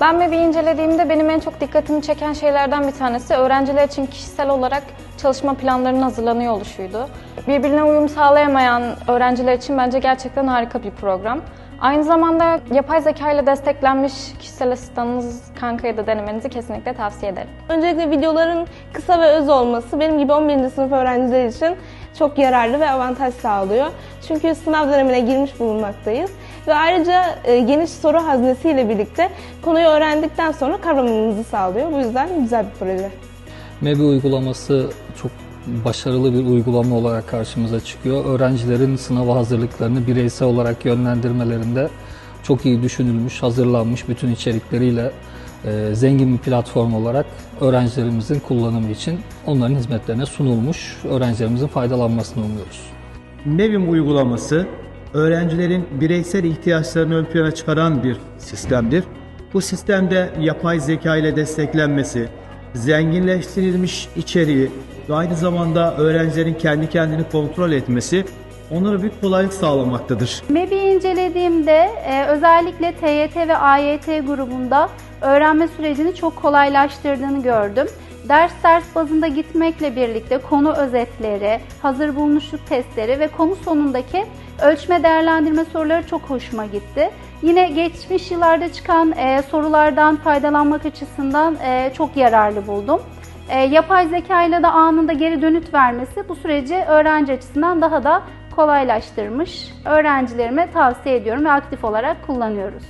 Ben MEB'i incelediğimde benim en çok dikkatimi çeken şeylerden bir tanesi öğrenciler için kişisel olarak çalışma planlarının hazırlanıyor oluşuydu. Birbirine uyum sağlayamayan öğrenciler için bence gerçekten harika bir program. Aynı zamanda yapay zeka ile desteklenmiş kişisel asistanınız Kanka'yı da denemenizi kesinlikle tavsiye ederim. Öncelikle videoların kısa ve öz olması benim gibi 11. sınıf öğrenciler için çok yararlı ve avantaj sağlıyor. Çünkü sınav dönemine girmiş bulunmaktayız. Ve ayrıca e, geniş soru haznesiyle birlikte konuyu öğrendikten sonra kavramamızı sağlıyor. Bu yüzden güzel bir proje. MEBI uygulaması çok başarılı bir uygulama olarak karşımıza çıkıyor. Öğrencilerin sınava hazırlıklarını bireysel olarak yönlendirmelerinde çok iyi düşünülmüş, hazırlanmış bütün içerikleriyle e, zengin bir platform olarak öğrencilerimizin kullanımı için onların hizmetlerine sunulmuş. Öğrencilerimizin faydalanmasını umuyoruz. Nevim uygulaması öğrencilerin bireysel ihtiyaçlarını ön plana çıkaran bir sistemdir. Bu sistemde yapay zeka ile desteklenmesi, zenginleştirilmiş içeriği ve aynı zamanda öğrencilerin kendi kendini kontrol etmesi onlara büyük kolaylık sağlamaktadır. MEB'i incelediğimde e, özellikle TYT ve AYT grubunda öğrenme sürecini çok kolaylaştırdığını gördüm. Ders ders bazında gitmekle birlikte konu özetleri, hazır bulmuşluk testleri ve konu sonundaki ölçme değerlendirme soruları çok hoşuma gitti. Yine geçmiş yıllarda çıkan e, sorulardan faydalanmak açısından e, çok yararlı buldum. E, yapay zeka ile de anında geri dönüt vermesi bu süreci öğrenci açısından daha da kolaylaştırmış. Öğrencilerime tavsiye ediyorum ve aktif olarak kullanıyoruz.